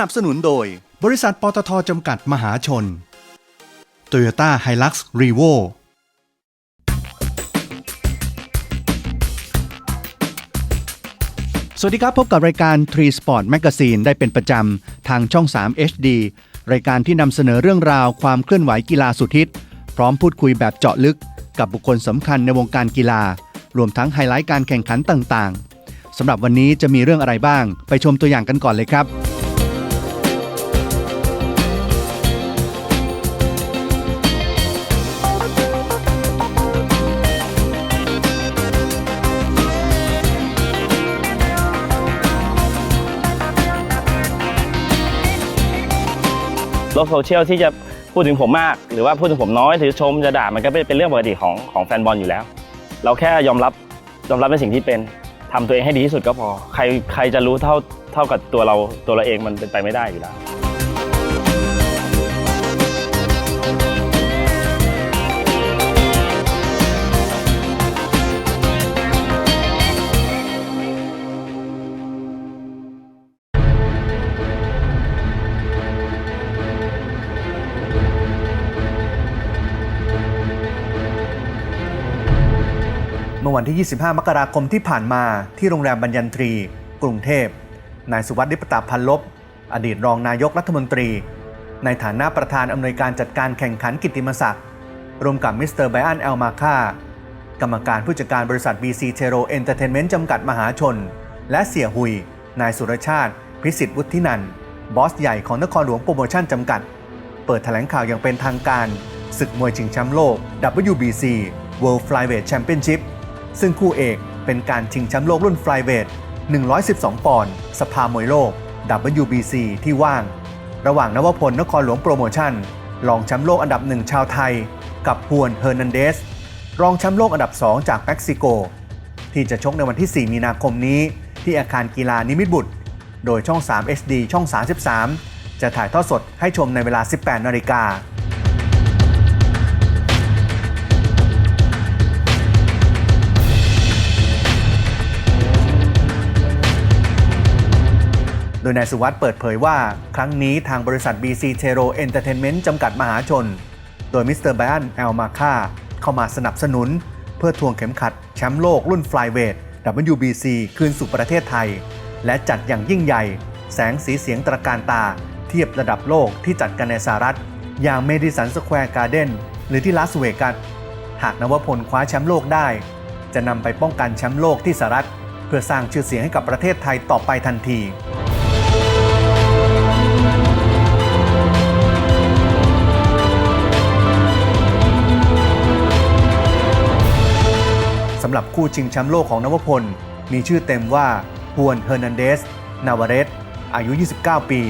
นับสนุนโดย บริษัทปตทจำกัดมหาชน Toyota Hilux Revo สวัสดีครับ พบกับรายการ Tree Sport Magazine ได้เป็นประจำ ทางช่อง 3 HD รายการที่นำเสนอเรื่องราวความเคลื่อนไหวกีฬาสุดฮิต พร้อมพูดคุยแบบเจาะลึก กับบุคคลสำคัญในวงการกีฬา รวมทั้งไฮไลท์การแข่งขันต่างๆสำหรับวันนี้จะมีเรื่องอะไรบ้าง ไปชมตัวอย่างกันก่อนเลยครับ โลกโซเชียลที่จะพูดถึงผมมาก หรือว่าพูดถึงผมน้อยหรือชมจะด่ามันก็เป็นเรื่องปกติของของแฟนบอลอยู่แล้ว เราแค่ยอมรับยอมรับในสิ่งที่เป็นทำตัวเองให้ดีที่สุดก็พอ ใครใครจะรู้เท่าเท่ากับตัวเราตัวเราเองมันเป็นไปไม่ได้อยู่แล้ว มื่อวันที่ 25 มกราคมที่ผ่านมาที่โรงแรมบัญญันตรี กรุงเทพ นายสุวัสดิ์ลิปตาพันลบ อดีตรองนายกรัฐมนตรี ในฐานะประธานอำนวยการจัดการแข่งขันกิตติมศักดิ์รวมกับมิสเตอร์ไบอันแอลมาค่ากรรมการผู้จัดการบริษัท BC t e r o Entertainment จำกัดมหาชน และเสี่ยหุย นายสุรชาติ พิสิทธิ์วุฒินันบอสใหญ่ของนครหลวงโปรโมชั่นจำกัด เปิดแถลงข่าวอย่างเป็นทางการศึกมวยชิงแชมป์โลก WBC World Flyweight Championship ซึ่งคู่เอกเป็นการชิงแชมป์โลกรุ่น Flyweight 112 ปอนด์ สภามวยโลก WBC ที่ว่าง ระหว่างนวพลนครหลวงโปรโมชั่น รองแชมป์โลกอันดับหนึ่งชาวไทย กับฮวนเฮอร์นันเดส รองแชมป์โลกอันดับ 2 จากเม็กซิโก ที่จะชกในวันที่ 4 มีนาคมนี้ ที่อาคารกีฬานิมิตรบุตร โดยช่อง 3 HD ช่อง 33 จะถ่ายทอดสดให้ชมในเวลา 18 นาฬิกา ยนายสุวัสด์เปิดเผยว่า ครั้งนี้ทางบริษัท BC t e r o Entertainment จำกัดมหาชน โดยมิสเตอร์ไบอันแอลมาค่าเข้ามาสนับสนุน เพื่อทวงเข็มขัดแชมป์โลกรุ่น Flyweight WBC คืนสู่ประเทศไทย และจัดอย่างยิ่งใหญ่ แสงสีเสียงตระการตา เทียบระดับโลกที่จัดกันในสหรัฐ อย่างเมดิสันสแควร์การ์เดนหรือที่ลาสเวกัสหากนวพลคว้าแชมป์โลกได้ จะนำไปป้องกันแชมป์โลกที่สหรัฐ เพื่อสร้างชื่อเสียงให้กับประเทศไทยต่อไปทันที หรับคู่ชิงแชมป์โลกของนวพล มีชื่อเต็มว่าฮวนเฮอร์นันเดส นาวาเรส อายุ 29 ปี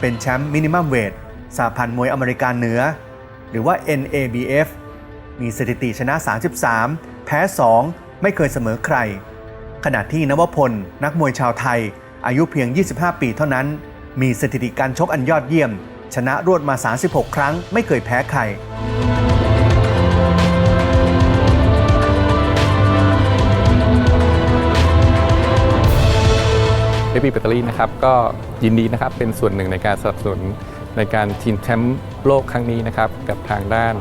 เป็นแชมป์มินิมัมเวทสาพันธ์มวยอเมริกันเหนือ หรือว่า NABF มีสถิติชนะ 33 แพ้ 2 ไม่เคยเสมอใคร ขณะที่นวพล นักมวยชาวไทย อายุเพียง 25 ปีเท่านั้น มีสถิติการชกอันยอดเยี่ยม ชนะรวดมา 36 ครั้ง ไม่เคยแพ้ใคร เอพีแบตเตอรี่นะครับก็ยินดีนะครับเป็นส่วนหนึ่งในการสนับสนุนในการชิงแชมป์โลกครั้งนี้นะครับกับทางด้าน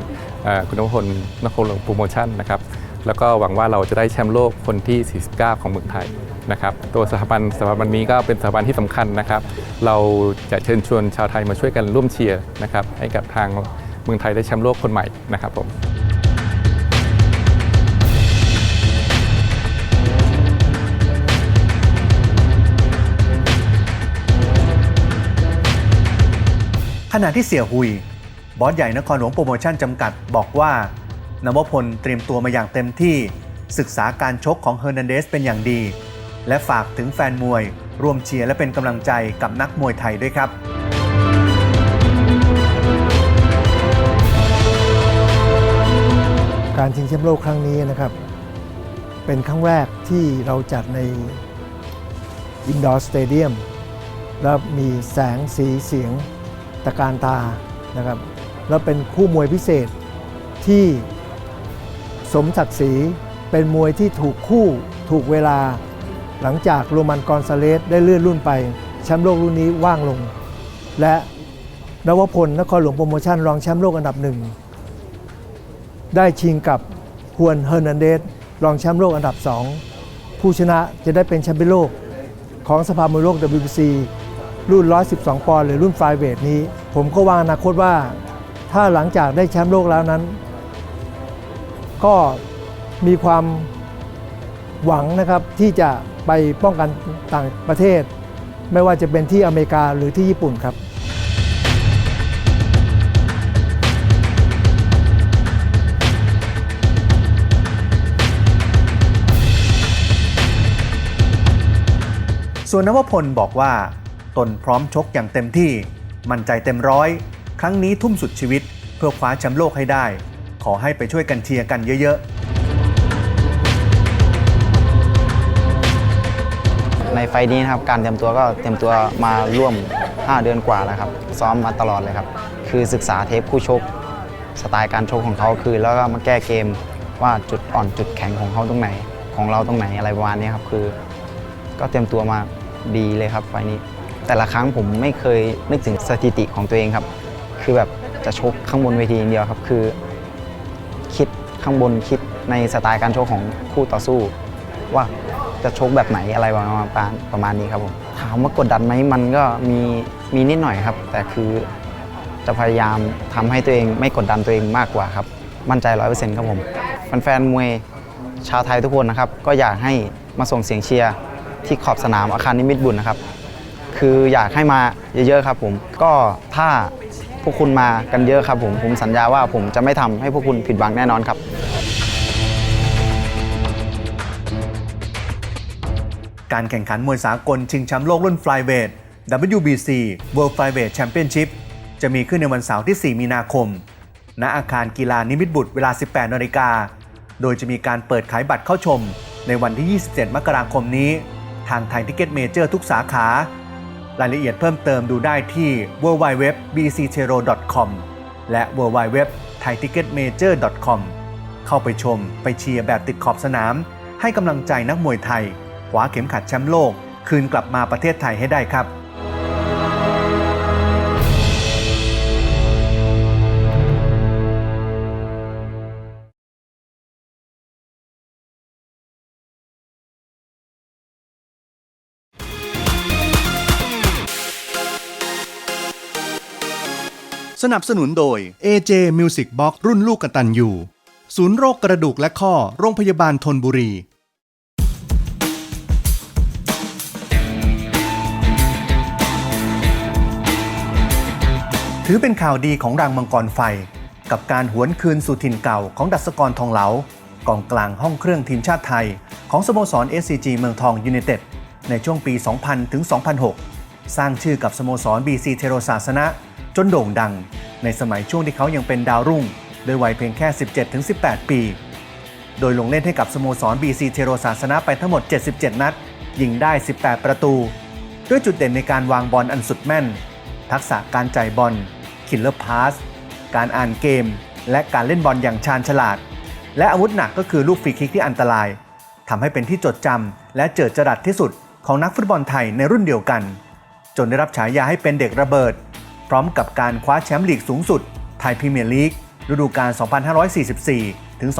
คุณนพพลนครหลวงโปรโมชั่นนะครับแล้วก็หวังว่าเราจะได้แชมป์โลกคนที่ 49 ของเมืองไทยนะครับตัวสถาบันสถาบันนี้ก็เป็นสถาบันที่สำคัญนะครับ เราจะเชิญชวนชาวไทยมาช่วยกันร่วมเชียร์นะครับให้กับทางเมืองไทยได้แชมป์โลกคนใหม่นะครับผม ณะที่เสี่ยหุย บอสใหญ่นครหลวงโปรโมชั่นจำกัดบอกว่านวพลเตรียมตัวมาอย่างเต็มที่ ศึกษาการชกของเฮอร์นันเดสเป็นอย่างดี และฝากถึงแฟนมวยร่วมเชียร์และเป็นกำลังใจกับนักมวยไทยด้วยครับการชิงแชมป์โลกครั้งนี้นะครับ เป็นครั้งแรกที่เราจัดในอินดอร์สเตเดียม แล้วมีแสงสีเสียง ตะการตานะครับแล้วเป็นคู่มวยพิเศษที่สมศักดิ์ศรีเป็นมวยที่ถูกคู่ถูกเวลา หลังจากโรมันกอนซาเลสได้เลื่อนรุ่นไปแชมป์โลกรุ่นนี้ว่างลง และนวพลนครหลวงโปรโมชั่นรองแชมป์โลกอันดับหนึ่งได้ชิงกับฮวนเฮอร์นันเดสรองแชมป์โลกอันดับ2ผู้ชนะจะได้เป็นแชมป์โลกของสภามวยโลก WBC รุ่น 112 ปอนด์หรือรุ่นไฟเวทนี้ ผมก็วางอนาคตว่า ถ้าหลังจากได้แชมป์โลกแล้วนั้น ก็มีความหวังนะครับที่จะไปป้องกันต่างประเทศ ไม่ว่าจะเป็นที่อเมริกาหรือที่ญี่ปุ่นครับส่วนนวพลบอกว่า ตนพร้อมชกอย่างเต็มที่ มั่นใจเต็มร้อย ครั้งนี้ทุ่มสุดชีวิต เพื่อคว้าแชมป์โลกให้ได้ ขอให้ไปช่วยกันเชียร์กันเยอะๆ ในไฟล์นี้นะครับการเตรียมตัวก็เตรียมตัวมาร่วม 5 เดือนกว่าแล้วครับซ้อมมาตลอดเลยครับ คือศึกษาเทปคู่ชก สไตล์การชกของเขาคือ แล้วก็มาแก้เกมว่าจุดอ่อนจุดแข็งของเขาตรงไหนของเราตรงไหนอะไรประมาณนี้ครับคือ ก็เตรียมตัวมาดีเลยครับไฟล์นี้ แต่ละครั้งผมไม่เคยนึกถึงสถิติของตัวเองครับ คือแบบจะชกข้างบนเวทีอย่างเดียวครับคือ คิดข้างบนคิดในสไตล์การชกของคู่ต่อสู้ ว่าจะชกแบบไหนอะไรประมาณประมาณนี้ครับผมถามว่ากดดันไหมมันก็มีมีนิดหน่อยครับ แต่คือจะพยายามทำให้ตัวเองไม่กดดันตัวเองมากกว่าครับ มั่นใจร้อยเปอร์เซ็นต์ครับผมแฟนๆมวยชาวไทยทุกคนนะครับ ก็อยากให้มาส่งเสียงเชียร์ที่ขอบสนามอาคารนิมิตบุญนะครับ คืออยากให้มาเยอะๆครับผม ก็ถ้าพวกคุณมากันเยอะครับผมผมสัญญาว่าผมจะไม่ทำให้พวกคุณผิดหวังแน่นอนครับ การแข่งขันมวยสากลชิงแชมป์โลกรุ่นฟลายเวท WBC World Flyweight Championship จะมีขึ้นในวันเสาร์ที่ 4 มีนาคม ณ อาคารกีฬานิมิตบุตรเวลา 18 นาฬิกา โดยจะมีการเปิดขายบัตรเข้าชม ในวันที่ 27 มกราคมนี้ ทางไทยทิเก็ตเมเจอร์ทุกสาขา รายละเอียดเพิ่มเติมดูได้ที่ www.bctero.com และ www.thaiticketmajor.com เข้าไปชมไปเชียร์แบบติดขอบสนาม ให้กำลังใจนักมวยไทยคว้าเข็มขัดแชมป์โลก คืนกลับมาประเทศไทยให้ได้ครับ สนับสนุนโดย AJ Music Box รุ่นลูกกตันยูศูนย์โรคกระดูกและข้อ โรงพยาบาลทนบุรี ถือเป็นข่าวดีของรังมังกรไฟ กับการหวนคืนสู่ถิ่นเก่าของดัชกรทองเหลากองกลางห้องเครื่องทีมชาติไทย ของสโมสร SCG เมืองทองยูไนเต็ดในช่วงปี 2000 ถึง 2006 สร้างชื่อกับสโมสร BC เทโรศาสนะ จนโด่งดัง ในสมัยช่วงที่เขายังเป็นดาวรุ่ง โดยวัยเพียงแค่ 17ถึง18 ปี โดยลงเล่นให้กับสโมสร BC เทโรศาสนะไปทั้งหมด 77 นัด ยิงได้ 18 ประตู ด้วยจุดเด่นในการวางบอลอันสุดแม่น ทักษะการจ่ายบอลคิลเลอร์พาสการอ่านเกม และการเล่นบอลอย่างชาญฉลาด และอาวุธหนักก็คือลูกฟรีคิกที่อันตรายทำให้เป็นที่จดจำและเจิดจรัสที่สุดของนักฟุตบอลไทยในรุ่นเดียวกัน จนได้รับฉายาให้เป็นเด็กระเบิด พร้อมกับการคว้าแชมป์ลีกสูงสุด ไทยพรีเมียร์ลีกฤดูกาล 2544 ถึง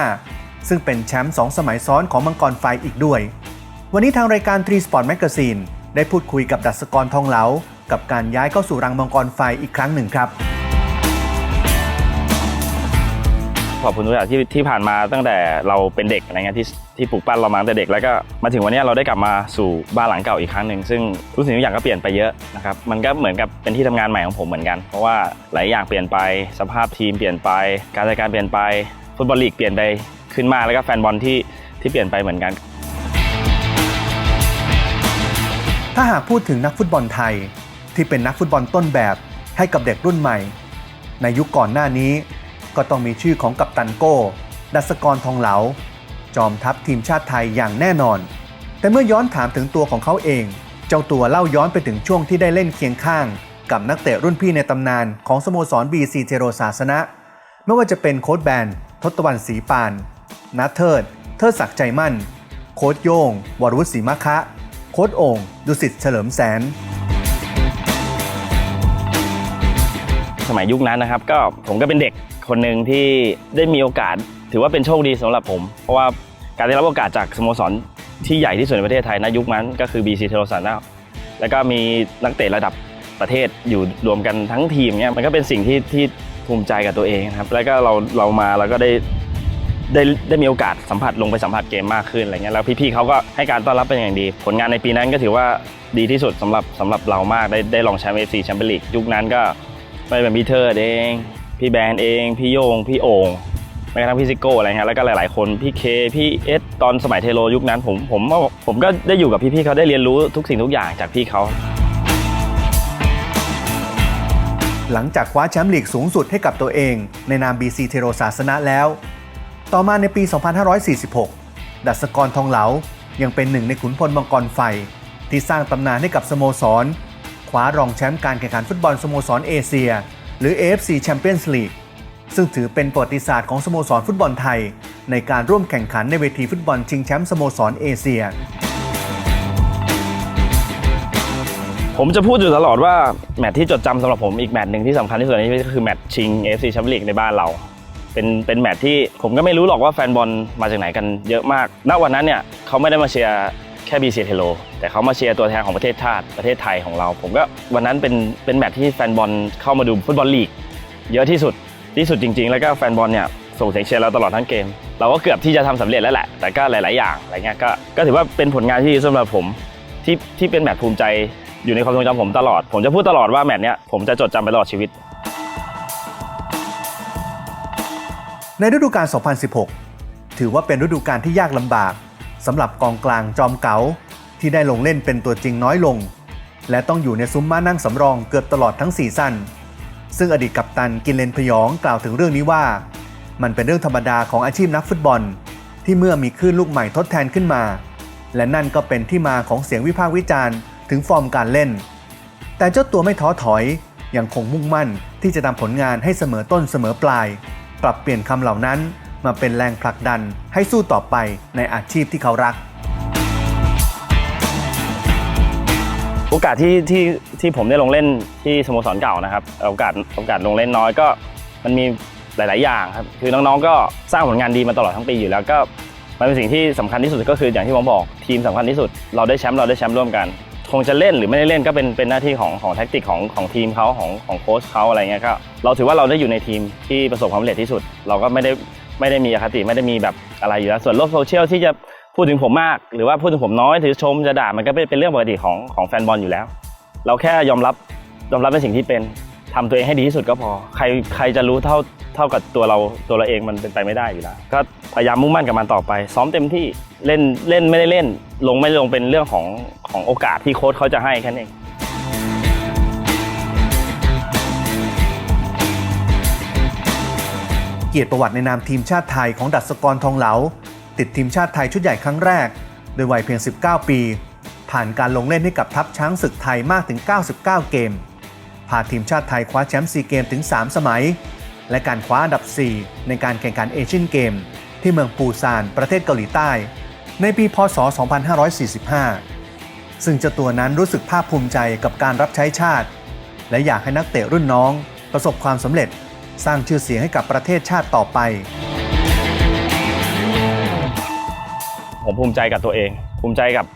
2545 ซึ่งเป็นแชมป์ 2 สมัยซ้อนของมังกรไฟอีกด้วย วันนี้ทางรายการ 3 Sport Magazine ได้พูดคุยกับดัชกรทองเหลา กับการย้ายเข้าสู่รังมังกรไฟอีกครั้งหนึ่งครับ ขอบคุณทุกอย่างที่ที่ผ่านมาตั้งแต่เราเป็นเด็กอะไรเงี้ยที่ที่ปลูกปั้นเรามาตั้งแต่เด็กแล้วก็มาถึงวันนี้เราได้กลับมาสู่บ้านหลังเก่าอีกครั้งหนึ่งซึ่งทุกสิ่งทุกอย่างก็เปลี่ยนไปเยอะนะครับมันก็เหมือนกับเป็นที่ทำงานใหม่ของผมเหมือนกัน เพราะว่าหลายอย่างเปลี่ยนไปสภาพทีมเปลี่ยนไป การจัดการเปลี่ยนไปฟุตบอลลีกเปลี่ยนไปขึ้นมาแล้วก็แฟนบอลที่ที่เปลี่ยนไปเหมือนกัน ถ้าหากพูดถึงนักฟุตบอลไทย ที่เป็นนักฟุตบอลต้นแบบให้กับเด็กรุ่นใหม่ ในยุคก่อนหน้านี้ ก็ต้องมีชื่อของกัปตันโก้ ดัสกรทองเหลา จอมทัพทีมชาติไทยอย่างแน่นอน แต่เมื่อย้อนถามถึงตัวของเขาเอง เจ้าตัวเล่าย้อนไปถึงช่วงที่ได้เล่นเคียงข้าง กับนักเตะรุ่นพี่ในตำนานของสโมสรบีซีเทโรศาสนะ ไม่ว่าจะเป็นโค้ชแบน ทศตวรรณศรีปานนัทเทิด เทิดศักดิ์ใจมั่น โค้ชโยง วรวุฒิศรีมะคะ โค้ชโอ่งดุสิตเฉลิมแสนสมัยยุคนั้นนะครับก็ผมก็เป็นเด็ก คนหนึ่งที่ได้มีโอกาส ถือว่าเป็นโชคดีสำหรับผม เพราะว่าการได้รับโอกาสจากสโมสรที่ใหญ่ที่สุดในประเทศไทยณยุคนั้นก็คือ BC เทโรซานาแล้วก็มีนักเตะระดับประเทศอยู่รวมกันทั้งทีมเนี่ยมันก็เป็นสิ่งที่ที่ภูมิใจกับตัวเองนะครับ แล้วก็เราเรามาแล้วก็ได้ได้ได้มีโอกาสสัมผัสลงไปสัมผัสเกมมากขึ้นอะไรเงี้ยแล้วพี่ๆเขาก็ให้การต้อนรับเป็นอย่างดี ผลงานในปีนั้นก็ถือว่าดีที่สุดสำหรับสำหรับเรามากได้ได้ลองแชมป์เอฟซีแชมเปี้ยนลีกยุคนั้นก็ไม่เป็นพีเทิดเอง พี่แบนเอง พี่โยง พี่โอ่งแม้กระทั่งพี่ซิโก้อะไรเงี้ยแล้วก็หลาย ๆ คนพี่เคพี่เอสตอนสมัยเทโลยุคนั้น ผมผมผมก็ได้อยู่กับพี่ๆเขาได้เรียนรู้ทุกสิ่งทุกอย่างจากพี่เขาหลังจากคว้าแชมป์ลีกสูงสุดให้กับตัวเอง ในนาม BC เทโรศาสนะแล้ว ต่อมาในปี 2546 ดัสกรทองเหลา ยังเป็นหนึ่งในขุนพลมังกรไฟ ที่สร้างตำนานให้กับสโมสร คว้ารองแชมป์การแข่งขันฟุตบอลสโมสรเอเชีย หรือ AFC Champions League ซึ่งถือเป็นประวัติศาสตร์ของสโมสรฟุตบอลไทย ในการร่วมแข่งขันในเวทีฟุตบอลชิงแชมป์สโมสรเอเชีย ผมจะพูดอยู่ตลอดว่า แมตช์ที่จดจำสำหรับผมอีกแมตช์หนึ่งที่สำคัญที่สุดในชีวิตก็คือแมตช์ชิง AFC แชมเปี้ยนลีกในบ้านเรา เป็นเป็นแมตช์ที่ผมก็ไม่รู้หรอกว่าแฟนบอลมาจากไหนกันเยอะมาก ณ วันนั้นเนี่ยเขาไม่ได้มาเชียร์ ค่บีเซียเทโลแต่เขามาเชียร์ตัวแทนของประเทศชาติประเทศไทยของเรา ผมก็วันนั้นเป็นเป็นแมตช์ที่แฟนบอลเข้ามาดูฟุตบอลลีก เยอะที่สุดที่สุดจริง ๆ แล้วก็แฟนบอลเนี่ยส่งเสียงเชียร์เราตลอดทั้งเกม เราก็เกือบที่จะทำสำเร็จแล้วแหละ แต่ก็หลาย ๆ อย่างอะไรเงี้ยก็ก็ถือว่าเป็นผลงานที่ดีสำหรับผมที่ที่เป็นแมตช์ภูมิใจอยู่ในความทรงจำผมตลอด ผมจะพูดตลอดว่าแมตช์เนี้ยผมจะจดจำไปตลอดชีวิต ในฤดูกาล 2016 ถือว่าเป็นฤดูกาลที่ยากลำบาก สำหรับกองกลางจอมเก๋าที่ได้ลงเล่นเป็นตัวจริงน้อยลง และต้องอยู่ในซุ้มม้านั่งสำรองเกือบตลอดทั้งซีซั่นซึ่งอดีตกัปตันกินเลนพยองกล่าวถึงเรื่องนี้ว่า มันเป็นเรื่องธรรมดาของอาชีพนักฟุตบอล ที่เมื่อมีคลื่นลูกใหม่ทดแทนขึ้นมา และนั่นก็เป็นที่มาของเสียงวิพากษ์วิจารณ์ถึงฟอร์มการเล่น แต่เจ้าตัวไม่ท้อถอยยังคงมุ่งมั่นที่จะทำผลงานให้เสมอต้นเสมอปลาย ปรับเปลี่ยนคำเหล่านั้น มาเป็นแรงผลักดันให้สู้ต่อไปในอาชีพที่เขารัก โอกาสที่ที่ที่ผมได้ลงเล่นที่สโมสรเก่านะครับ โอกาสโอกาสลงเล่นน้อยก็มันมีหลาย ๆ อย่างครับ คือน้อง ๆ ก็สร้างผลงานดีมาตลอดทั้งปีอยู่แล้วก็มันเป็นสิ่งที่สำคัญที่สุดก็คืออย่างที่ผมบอกทีมสำคัญที่สุด เราได้แชมป์เราได้แชมป์ร่วมกัน คงจะเล่นหรือไม่ได้เล่นก็เป็นเป็นหน้าที่ของของแท็กติกของของทีมเขาของของโค้ชเขาอะไรเงี้ยก็เราถือว่าเราได้อยู่ในทีมที่ประสบความสำเร็จที่สุด เราก็ไม่ได้ ไม่ได้มีอคติไม่ได้มีแบบอะไรอยู่แล้วส่วนโลกโซเชียลที่จะพูดถึงผมมาก หรือว่าพูดถึงผมน้อยหรือชมจะด่ามันก็เป็นเป็นเรื่องปกติของของแฟนบอลอยู่แล้ว เราแค่ยอมรับยอมรับในสิ่งที่เป็นทำตัวเองให้ดีที่สุดก็พอ ใครใครจะรู้เท่าเท่ากับตัวเราตัวเราเองมันเป็นไปไม่ได้อยู่แล้ว ก็พยายามมุ่งมั่นกับมันต่อไป ซ้อมเต็มที่เล่นเล่นไม่ได้เล่น ลงไม่ลงเป็นเรื่องของของโอกาสที่โค้ชเขาจะให้แค่นั้นเอง เกียรติประวัติในนามทีมชาติไทยของดัชกรทองเหลา ติดทีมชาติไทยชุดใหญ่ครั้งแรก โดยวัยเพียง 19 ปี ผ่านการลงเล่นให้กับทัพช้างศึกไทยมากถึง 99 เกม พาทีมชาติไทยคว้าแชมป์ซีเกมถึง 3 สมัย และการคว้าอันดับ 4 ในการแข่งขันเอเชียนเกม ที่เมืองปูซานประเทศเกาหลีใต้ ในปีพศ 2545 ซึ่งเจ้าตัวนั้นรู้สึกภาคภูมิใจกับการรับใช้ชาติ และอยากให้นักเตะรุ่นน้องประสบความสำเร็จ สร้างชื่อเสียงให้กับประเทศชาติต่อไป ผมภูมิใจกับตัวเอง ภูมิใจกับ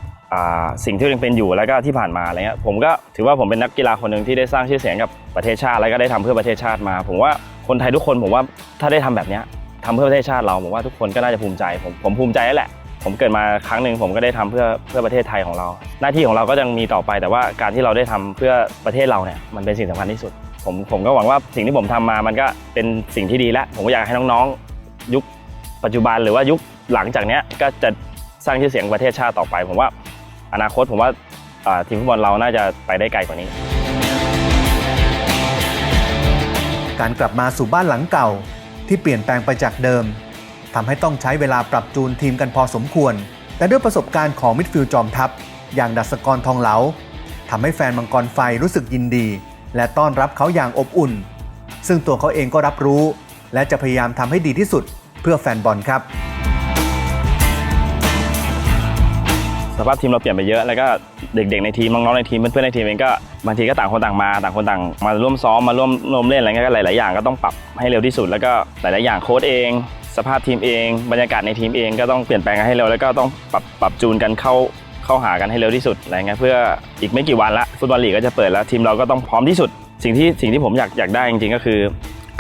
สิ่งที่ตัวเองเป็นอยู่แล้วก็ที่ผ่านมาอะไรเงี้ยผมก็ถือว่าผมเป็นนักกีฬาคนหนึ่งที่ได้สร้างชื่อเสียงกับประเทศชาติแล้วก็ได้ทำเพื่อประเทศชาติมา ผมว่าคนไทยทุกคนผมว่าถ้าได้ทำแบบนี้ทำเพื่อประเทศชาติเราผมว่าทุกคนก็น่าจะภูมิใจ ผมผมภูมิใจแล้วแหละ ผมเกิดมาครั้งหนึ่งผมก็ได้ทำเพื่อเพื่อประเทศไทยของเรา หน้าที่ของเราก็ยังมีต่อไปแต่ว่าการที่เราได้ทำเพื่อประเทศเราเนี่ยมันเป็นสิ่งสำคัญที่สุด ผมผมก็หวังว่าสิ่งที่ผมทำมามันก็เป็นสิ่งที่ดีแล้วผมก็อยากให้น้องๆ ยุคปัจจุบันหรือว่ายุคหลังจากนี้ก็จะสร้างชื่อเสียงประเทศชาติต่อไป ผมว่าอนาคตผมว่าอ่าทีมฟุตบอลเราน่าจะไปได้ไกลกว่านี้ การกลับมาสู่บ้านหลังเก่าที่เปลี่ยนแปลงไปจากเดิมทำให้ต้องใช้เวลาปรับจูนทีมกันพอสมควร แต่ด้วยประสบการณ์ของมิดฟิลด์จอมทัพ อย่างดัสกรทองเหลาทำให้แฟนมังกรไฟรู้สึกยินดี และต้อนรับเขาอย่างอบอุ่น ซึ่งตัวเขาเองก็รับรู้ และจะพยายามทำให้ดีที่สุดเพื่อแฟนบอลครับ สภาพทีมเราเปลี่ยนไปเยอะแล้วก็เด็กๆในทีมน้องๆในทีมเพื่อนๆในทีมเองก็บางทีก็ต่างคนต่างมาต่างคนต่างมาร่วมซ้อมมาร่วมร่วมเล่นอะไรเงี้ยก็หลายๆอย่างก็ต้องปรับให้เร็วที่สุด แล้วก็หลายๆอย่างโค้ชเอง สภาพทีมเอง บรรยากาศในทีมเองก็ต้องเปลี่ยนแปลงกันให้เร็วแล้วก็ต้องปรับปรับจูนกันเข้า เข้าหากันให้เร็วที่สุดอะไรเงี้ยเพื่ออีกไม่กี่วันละฟุตบอลลีกก็จะเปิดแล้วทีมเราก็ต้องพร้อมที่สุด สิ่งที่สิ่งที่ผมอยากอยากได้จริงๆก็คือ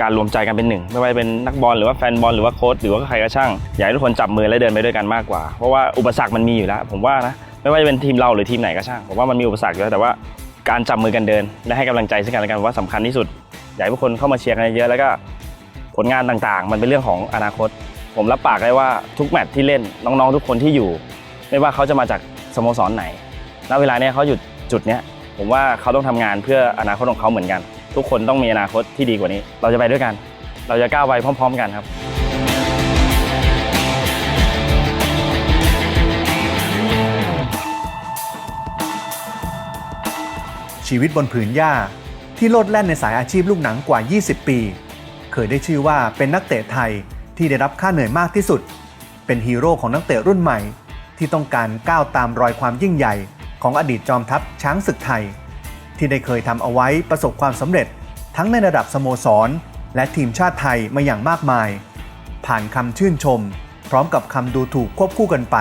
การรวมใจกันเป็นหนึ่ง ไม่ว่าจะเป็นนักบอลหรือว่าแฟนบอลหรือว่าโค้ชหรือว่าใครก็ช่างอยากให้ทุกคนจับมือและเดินไปด้วยกันมากกว่าเพราะว่าอุปสรรคมันมีอยู่แล้ว ผมว่านะไม่ว่าจะเป็นทีมเราหรือทีมไหนก็ช่างผมว่ามันมีอุปสรรคอยู่แล้วแต่ว่าการจับมือกันเดิน และให้กำลังใจซึ่งกันและกันว่าสำคัญที่สุดอยากให้ทุกคนเข้ามาเชียร์กันเยอะแล้วก็ผลงานต่างๆ มันเป็นเรื่องของอนาคต ผมรับปากได้ว่าทุกแมตช์ที่เล่นน้องๆ ทุกคนที่อยู่ ไม่ว่าเขาจะมาจาก สโมสรไหน ณ เวลาเนี้ยเขาอยู่จุดเนี้ยผมว่าเขาต้องทำงานเพื่ออนาคตของเขาเหมือนกัน ทุกคนต้องมีอนาคตที่ดีกว่านี้ เราจะไปด้วยกัน เราจะก้าวไปพร้อม ๆ กันครับ ชีวิตบนผืนหญ้าที่โลดแล่นในสายอาชีพลูกหนังกว่า 20 ปี เคยได้ชื่อว่าเป็นนักเตะไทยที่ได้รับค่าเหนื่อยมากที่สุด เป็นฮีโร่ของนักเตะรุ่นใหม่ ที่ต้องการก้าวตามรอยความยิ่งใหญ่ ของอดีตจอมทัพช้างศึกไทย ที่ได้เคยทำเอาไว้ประสบความสำเร็จ ทั้งในระดับสโมสร และทีมชาติไทยมาอย่างมากมาย ผ่านคำชื่นชม พร้อมกับคำดูถูกควบคู่กันไป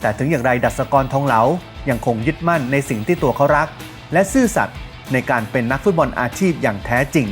แต่ถึงอย่างไรดัชกรทองเหลายังคงยึดมั่นในสิ่งที่ตัวเขารัก และซื่อสัตย์ในการเป็นนักฟุตบอลอาชีพอย่างแท้จริง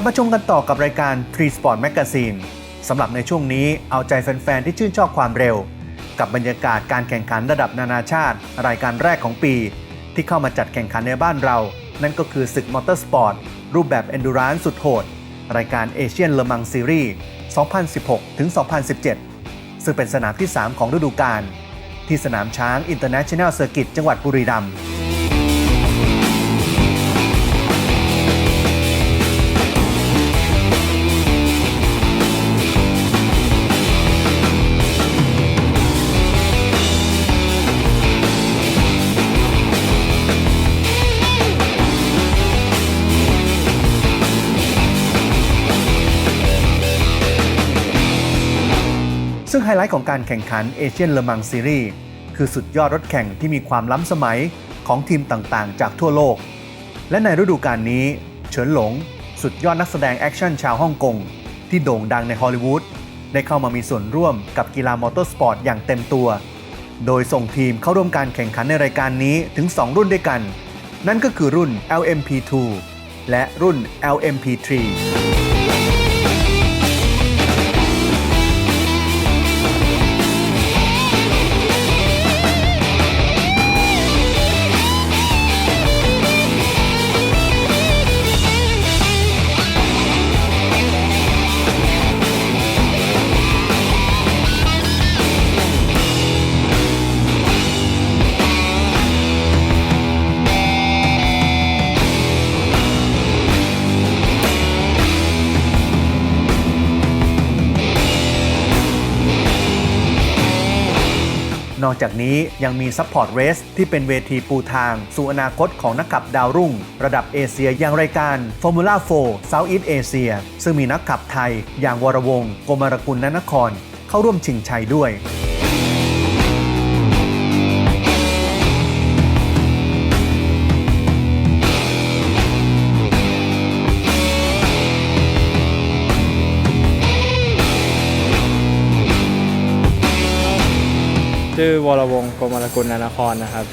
ลับมาชมกันต่อกับรายการ Tree Sport Magazine สำหรับในช่วงนี้เอาใจแฟน ๆ ที่ชื่นชอบความเร็ว กับบรรยากาศการแข่งขันระดับนานาชาติ รายการแรกของปี ที่เข้ามาจัดแข่งขันในบ้านเรา นั่นก็คือศึกมอเตอร์สปอร์ตรูปแบบ Endurance สุดโหด รายการเอเชียนเลมังซีรีส์2016-2017 ซึ่งเป็นสนามที่ 3 ของฤดูกาลที่สนามช้าง International Circuit จังหวัดบุรีรัมย์ ไฮไลท์ของการแข่งขันเอเชียนเลมังซีรีส์คือสุดยอดรถแข่งที่มีความล้ำสมัยของทีมต่างๆ จากทั่วโลก และในฤดูกาลนี้ เฉินหลง สุดยอดนักแสดงแอคชั่นชาวฮ่องกง ที่โด่งดังในฮอลลีวูดได้เข้ามามีส่วนร่วมกับกีฬามอเตอร์สปอร์ตอย่างเต็มตัว โดยส่งทีมเข้าร่วมการแข่งขันในรายการนี้ถึง 2 รุ่นด้วยกัน นั่นก็คือรุ่น LMP2 และรุ่น LMP3 อกจากนี้ยังมีซัพพอร์ตเรสที่เป็นเวทีปูทาง สู่อนาคตของนักขับดาวรุ่ง ระดับเอเชียอย่างรายการ Formula 4 Southeast Asia ซึ่งมีนักขับไทยอย่างวรวงศ์โกมารกุลนนคร เข้าร่วมชิงชัยด้วย ชื่อวรวงศ์กมรกุลนานครนะครับ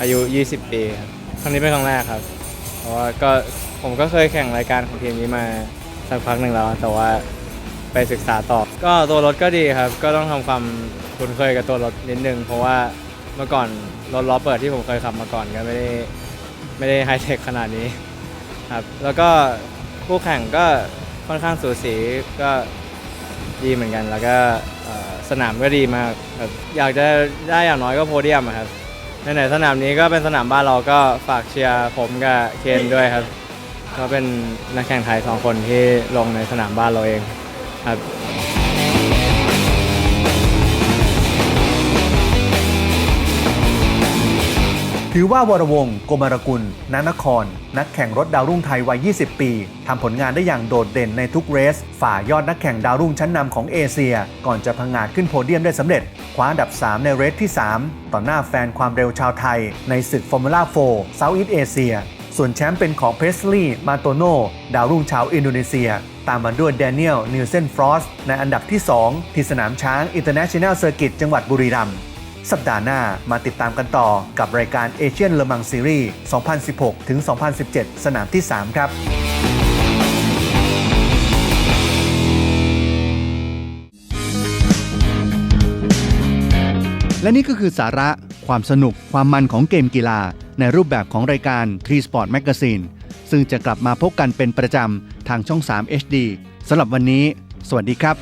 อายุ 20 ปีครับครั้งนี้เป็นครั้งแรกครับ เพราะว่าก็ผมก็เคยแข่งรายการของทีมนี้มาสักพักหนึ่งแล้ว แต่ว่าไปศึกษาต่อ ก็ตัวรถก็ดีครับ ก็ต้องทำความคุ้นเคยกับตัวรถนิดนึง เพราะว่าเมื่อก่อนรถล้อเปิดที่ผมเคยขับมาก่อนก็ไม่ได้ไม่ได้ไฮเทคขนาดนี้ครับ แล้วก็คู่แข่งก็ค่อนข้างสูสีก็ดีเหมือนกัน แล้วก็ สนามก็ดีมากครับอยากจะได้อย่างน้อยก็โพเดียมอะครับไหนๆสนามนี้ก็เป็นสนามบ้านเราก็ฝากเชียร์ผมกับเคนด้วยครับ ก็เป็นนักแข่งไทยสองคนที่ลงในสนามบ้านเราเองครับ ถือว่าวรวงโกมารกุลนานคร นักแข่งรถดาวรุ่งไทยวัย 20 ปีทำผลงานได้อย่างโดดเด่นในทุกเรส ฝ่ายอดนักแข่งดาวรุ่งชั้นนำของเอเชีย ก่อนจะพังงาดขึ้นโพเดียมได้สำเร็จ คว้าอันดับ 3 ในเรสที่ 3 ต่อหน้าแฟนความเร็วชาวไทย ในศึกฟอร์มูล่า4 South East Asia ส่วนแชมป์เป็นของเพรสลีย์มาโตโนดาวรุ่งชาวอินโดนีเซีย ตามมาด้วยแดเนียลนิวเซนฟรอสในอันดับที่ 2 ที่สนามช้าง International Circuit จังหวัดบุรีรัมย์ สัปดาห์หน้ามาติดตามกันต่อกับรายการเอเชียนเลมังซีรีส์ 2016 ถึง 2017 สนามที่ 3 ครับและนี่ก็คือสาระ ความสนุก ความมันของเกมกีฬา ในรูปแบบของรายการ t 3 Sport Magazine ซึ่งจะกลับมาพบกันเป็นประจำ ทางช่อง 3 HD สำหรับวันนี้ สวัสดีครับ